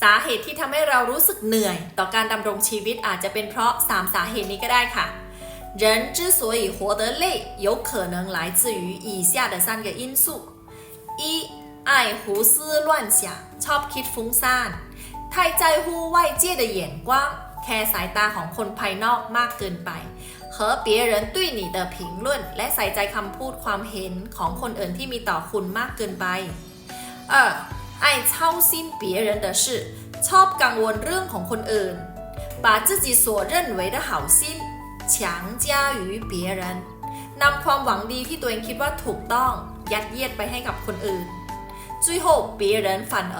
สาเหตุที่ทำให้เรารู้สึกเหนื่อย ต่อการดำรงชีวิตอาจจะเป็นเพราะ 3 สาเหตุนี้ก็ได้ค่ะ人之所以活得累，有可能来自于以下的三个因素：一、爱胡思乱想，ชอบคิดฟุ้งซ่าน太在乎外界的眼光，แคร์สายตาของคนภายนอกมากเกินไป和别人对你的评论และใส่ใจคำพูดความเห็นของคนอื่นที่มีต่อคุณมากเกินไป二 爱操心别人的事ชอบกังวลเรื่องของคนอื่น把自己所认为的好心强加于别人นำความหวังดีที่ตัวเองคิดว่าถูกต้อง ยัดเยียดไปให้กับคนอื่น最后别人反而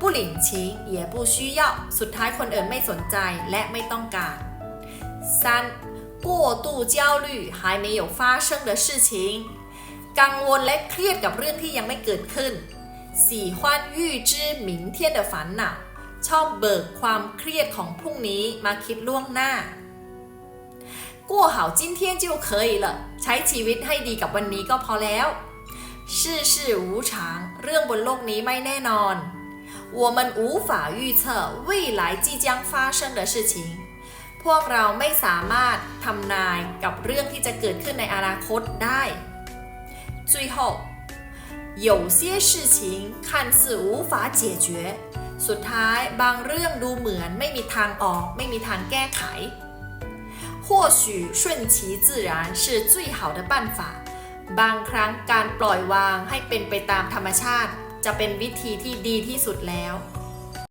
不领情也不需要สุดท้ายคนอื่นไม่สนใจและไม่ต้องการ三过度焦虑还没有发生的事情กังวลและเครียดกับเรื่องที่ยังไม่เกิดขึ้น 喜欢预知明天的烦恼ชอบเบิกความเครียดของพรุ่งนี้มาคิดล่วงหน้า过好今天就可以了ใช้ชีวิตให้ดีกับวันนี้ก็พอแล้ว世事无常เรื่องบนโลกนี้ไม่แน่นอน我们无法预测未来即将发生的事情 พวกเราไม่สามารถทำนายกับเรื่องที่จะเกิดขึ้นในอนาคตได้最后 有些事情看似无法解决สุดท้ายบางเรื่องดูเหมือนไม่มีทางออก ไม่มีทางแก้ไข或许顺其自然是最好的办法บางครั้งการปล่อยวางให้เป็นไปตามธรรมชาติ จะเป็นวิธีที่ดีที่สุดแล้ว